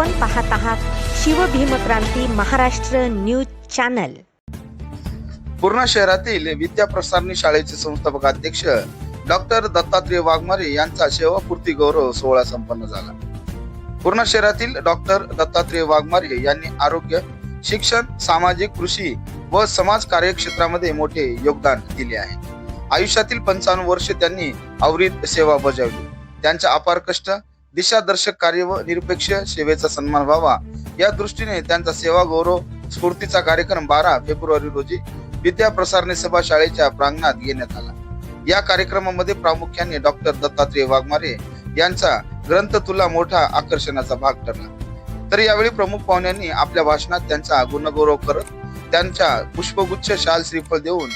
आपण पाहत आहात शिवभीमक्रांती महाराष्ट्र न्यूज चॅनल. पूर्णा शहरातील विद्या प्रसारणी शाळेचे संस्थापक अध्यक्ष डॉक्टर दत्तात्रय वाघमारे यांचा सेवापूर्ती गौरव सोहळा संपन्न झाला. पूर्णा शहरातील डॉक्टर दत्तात्रय वाघमारे यांनी आरोग्य शिक्षण सामाजिक कृषी व समाज कार्यक्षेत्रामध्ये मोठे योगदान दिले आहे. आयुष्यातील पंचावन्न वर्ष त्यांनी आवरीत सेवा बजावली. त्यांच्या अपार कष्ट दिशादर्शक कार्य व निरपेक्ष सेवेचा सन्मान व्हावा. या दृष्टीने त्यांचा सेवा गौरव स्फूर्तीचा कार्यक्रम बारा फेब्रुवारी रोजी विद्या प्रसारणी सभा शाळेच्या प्रांगणात घेण्यात आला. या कार्यक्रमामध्ये प्रामुख्याने डॉक्टर दत्तात्रय वाघमारे यांचा ग्रंथ तुला मोठा आकर्षणाचा भाग ठरला. तर यावेळी प्रमुख पाहुण्यांनी आपल्या भाषणात त्यांचा गुणगौरव करत त्यांच्या पुष्पगुच्छ शाल श्रीफळ देऊन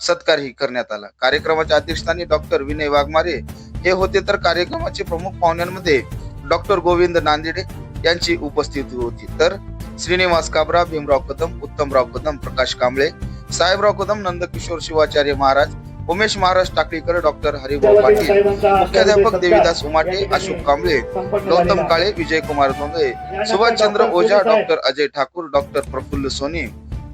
सत्कारही करण्यात आला. कार्यक्रमाच्या अध्यक्षस्थानी डॉक्टर विनय वाघमारे हे होते तर कार्यक्रमाचे प्रमुख पाहुण्यांमध्ये डॉक्टर गोविंद नांदेडे यांची उपस्थिती होती. तर श्रीनिवास काबरा भीमराव कदम उत्तमराव कदम प्रकाश कांबळे साहेबराव कदम नंदकिशोर शिवाचार्य महाराज उमेश महाराज टाकळीकर डॉक्टर हरिभाऊ पाटील मुख्याध्यापक Devidas Umate Ashok Kamble Gautam Kale Vijaykumar Dhongale Subhashchandra Ojha doctor Ajay Thakur doctor Praful Soni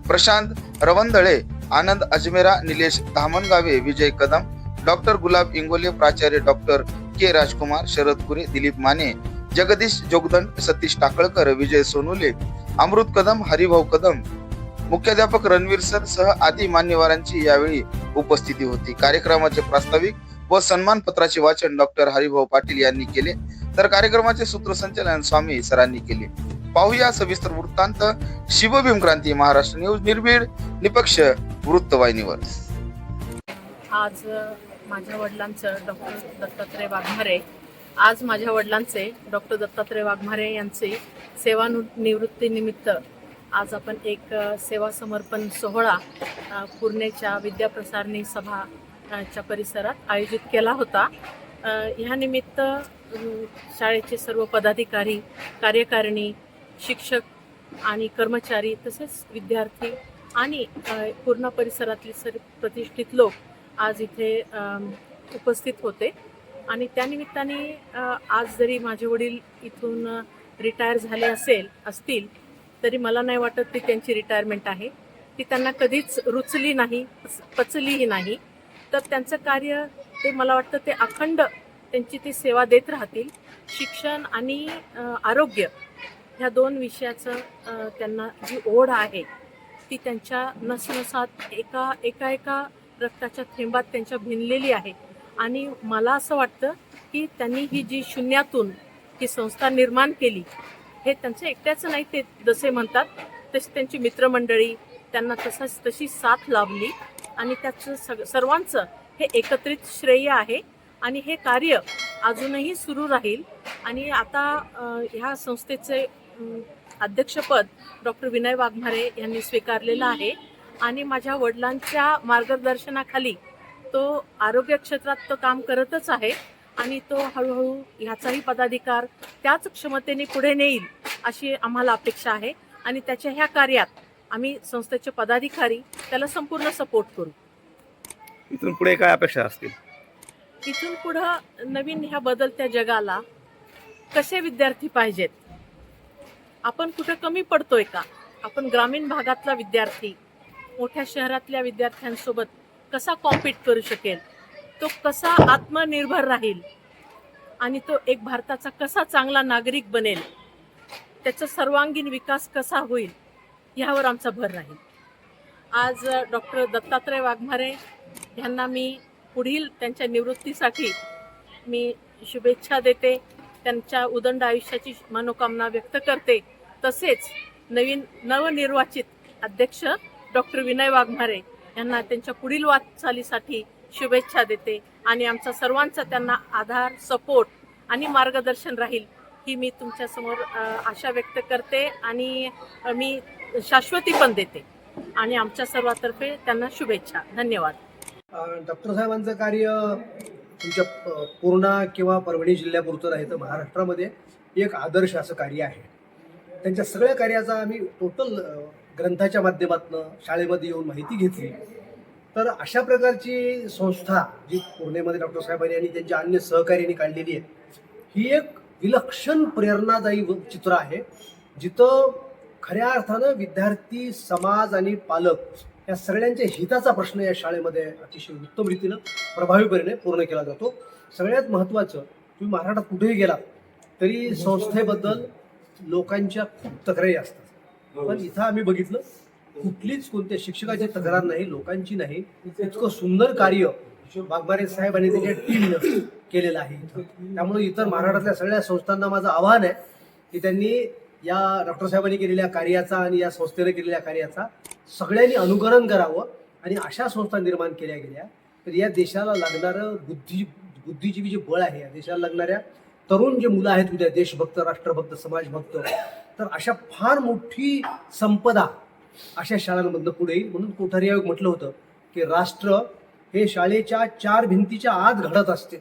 Prashant Ravandale Anand Ajmera Nilesh Dhamangave Vijay Kadam doctor Gulab Ingole प्राचार्य डॉक्टर के राजकुमार शरद कुरे दिलीप माने जगदीश जोगदंड सतीश टाकळकर विजय सोनुले अमृत कदम हरिभाऊ कदम मुख्याध्यापक Ranveer sir सह आदी मान्यवरांची यावेळी उपस्थिती होती. कार्यक्रमाचे प्रास्ताविक व सन्मान पत्राचे वाचन डॉक्टर हरिभाऊ पाटील यांनी केले. तर कार्यक्रमाचे सूत्रसंचालन स्वामी सरांनी केले. पाहूया सविस्तर वृत्तांत. शिवभीम क्रांती महाराष्ट्र न्यूज निर्भीड निपक्ष वृत्तवाहिनीवर. आज माझ्या वडिलांचं डॉक्टर दत्तात्रय वाघमारे. आज माझ्या वडिलांचे डॉक्टर दत्तात्रय वाघमारे यांचे सेवानिवृत्तीनिमित्त आज आपण एक सेवा समर्पण सोहळा पुणेच्या विद्याप्रसारणी सभा च्या परिसरात आयोजित केला होता. ह्यानिमित्त ह्या निमित्त शाळेचे सर्व पदाधिकारी कार्यकारिणी शिक्षक आणि कर्मचारी तसेच विद्यार्थी आणि पूर्ण परिसरातले सर्व प्रतिष्ठित लोक आज इथे उपस्थित होते. आणि त्यानिमित्ताने आज जरी माझे वडील इथून रिटायर झाले असेल असतील तरी मला नाही वाटत ती त्यांची रिटायरमेंट आहे. ती त्यांना कधीच रुचली नाही पचलीही नाही. तर त्यांचं कार्य ते मला वाटतं ते अखंड त्यांची ती सेवा देत राहतील. शिक्षण आणि आरोग्य ह्या दोन विषयाचं त्यांना जी ओढ आहे ती त्यांच्या नसनसात एका एका एका रक्ताच्या थेंबात त्यांच्या भिनलेली आहे. आणि मला असं वाटतं की त्यांनी ही जी शून्यातून ही संस्था निर्माण केली हे त्यांचं एकट्याचं नाही ते जसे म्हणतात तशी त्यांची मित्रमंडळी त्यांना तसाच तशी साथ लाभली आणि त्याचं सग सर्वांचं हे एकत्रित श्रेय आहे. आणि हे कार्य अजूनही सुरू राहील. आणि आता ह्या संस्थेचे अध्यक्षपद डॉक्टर विनय वाघमारे यांनी स्वीकारलेलं आहे. आणि माझ्या वडिलांच्या मार्गदर्शनाखाली तो आरोग्य क्षेत्रात तो काम करतच आहे आणि तो हळूहळू ह्याचाही पदाधिकार त्याच क्षमतेने पुढे नेईल अशी आम्हाला अपेक्षा आहे. आणि त्याच्या ह्या कार्यात आम्ही संस्थेचे पदाधिकारी त्याला संपूर्ण सपोर्ट करू. इथून पुढे काय अपेक्षा असतील? इथून पुढं नवीन ह्या बदलत्या जगाला कसे विद्यार्थी पाहिजेत? आपण कुठं कमी पडतोय का? आपण ग्रामीण भागातला विद्यार्थी मोठ्या शहरातल्या विद्यार्थ्यांसोबत कसा कॉम्पीट करू शकेल? तो कसा आत्मनिर्भर राहील? आणि तो एक भारताचा कसा चांगला नागरिक बनेल? त्याचा सर्वांगीण विकास कसा होईल? ह्यावर आमचा भर राहील. आज डॉक्टर दत्तात्रय वाघमारे यांना मी पुढील त्यांच्या निवृत्तीसाठी मी शुभेच्छा देते. त्यांच्या उदंड आयुष्याची मनोकामना व्यक्त करते. तसेच नवीन नवनिर्वाचित अध्यक्ष डॉक्टर विनय वाघमारे यांना त्यांच्या पुढील वाटचालीसाठी शुभेच्छा देते आणि आमचा सर्वांचा त्यांना आधार सपोर्ट आणि मार्गदर्शन राहील ही मी तुमच्यासमोर आशा व्यक्त करते आणि मी शाश्वती पण देते. आणि आमच्या सर्वातर्फे त्यांना शुभेच्छा. धन्यवाद. डॉक्टर साहेबांचं कार्य तुमच्या पूर्णा किंवा परभणी जिल्ह्यापुरतं नाही तर महाराष्ट्रामध्ये एक आदर्श असं कार्य आहे. त्यांच्या सगळ्या कार्याचा आम्ही टोटल ग्रंथाच्या माध्यमातून शाळेमध्ये येऊन माहिती घेतली. तर अशा प्रकारची संस्था जी पुणेमध्ये डॉक्टर साहेबांनी आणि त्यांच्या अन्य सहकार्याने काढलेली आहे ही एक विलक्षण प्रेरणादायी व- चित्र आहे. जिथं खऱ्या अर्थानं विद्यार्थी समाज आणि पालक या सगळ्यांच्या हिताचा प्रश्न या शाळेमध्ये अतिशय उत्तम रीतीनं प्रभावीपणे पूर्ण केला जातो. सगळ्यात महत्त्वाचं तुम्ही महाराष्ट्रात कुठेही गेलात तरी संस्थेबद्दल लोकांच्या खूप तक्रारी असतात. पण इथं आम्ही बघितलं कुठलीच कोणत्या शिक्षकाची तक्रार नाही लोकांची नाही. इतकं सुंदर कार्य वाघमारे साहेब आणि त्याच्या टीमनं केलेलं आहे त्यामुळे इतर महाराष्ट्रातल्या सगळ्या संस्थांना माझं आव्हान आहे की त्यांनी या डॉक्टर साहेबांनी केलेल्या कार्याचा आणि या संस्थेने केलेल्या कार्याचा सगळ्यांनी अनुकरण करावं आणि अशा संस्था निर्माण केल्या गेल्या. तर या देशाला लागणारं बुद्धी बुद्धिजीवी जे बळ आहे या देशाला लागणाऱ्या तरुण जे मुलं आहेत उद्या देशभक्त राष्ट्रभक्त समाजभक्त तर अशा फार मोठी संपदा अशा शाळांमधनं पुढे येईल. म्हणून कोठारी आयोग म्हटलं होतं की राष्ट्र हे शाळेच्या चार भिंतीच्या आत घडत असते.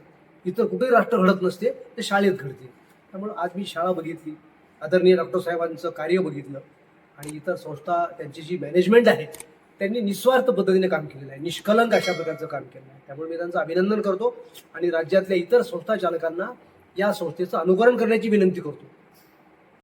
इतर कुठेही राष्ट्र घडत नसते ते शाळेत घडते. त्यामुळं आज मी शाळा बघितली आदरणीय डॉक्टर साहेबांचं कार्य बघितलं आणि इतर संस्था त्यांची जी मॅनेजमेंट आहे त्यांनी निस्वार्थ पद्धतीने काम केलेलं आहे. निष्कलंक अशा प्रकारचं काम केलं आहे. त्यामुळे मी त्यांचं अभिनंदन करतो आणि राज्यातल्या इतर संस्था चालकांना या संस्थेचं अनुकरण करण्याची विनंती करतो.